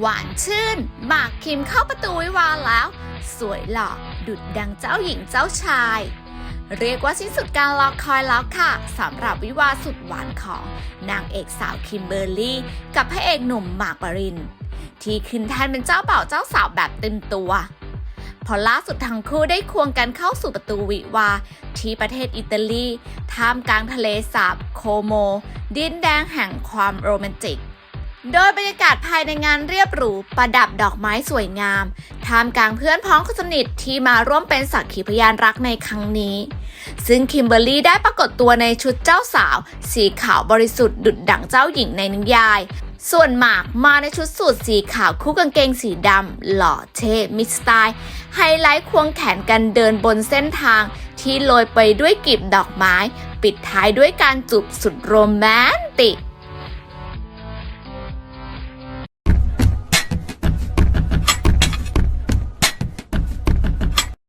หวานชื่น หมากคิมเข้าประตูวิวาแล้ว สวยหล่อดุดดังเจ้าหญิงเจ้าชาย เรียกว่าสิ้นสุดการรอคอยแล้วค่ะสำหรับวิวาสุดหวานของนางเอกสาวคิมเบอร์รี่ กับพระเอกหนุ่มหมากปริน ที่ขึ้นแทนเป็นเจ้าเบ่าวเจ้าสาวแบบเต็มตัวพอล่าสุดทั้งคู่ได้ควงกันเข้าสู่ประตูวิวา ที่ประเทศอิตาลี ท่ามกลางทะเลสาบโคโม ดินแดงแห่งความโรแมนติก โดยบรรยากาศภายในงานเรียบหรูประดับดอกไม้สวยงามท่ามกลางเพื่อนพ้องคนสนิทที่มาร่วมเป็นสักขีพยานรักในครั้งนี้ ซึ่งคิมเบอร์รี่ได้ปรากฏตัวในชุดเจ้าสาว สีขาวบริสุทธิ์ดุดดั่งเจ้าหญิงในนิยาย ส่วนหมากมาในชุดสูทสีขาวคู่กางเกงสีดำหล่อเท่มิสไตล์ไฮไลท์ควงแขนกันเดินบนเส้นทาง ที่โรยไปด้วยกลีบดอกไม้ ปิดท้ายด้วยการจูบสุดโรแมนติก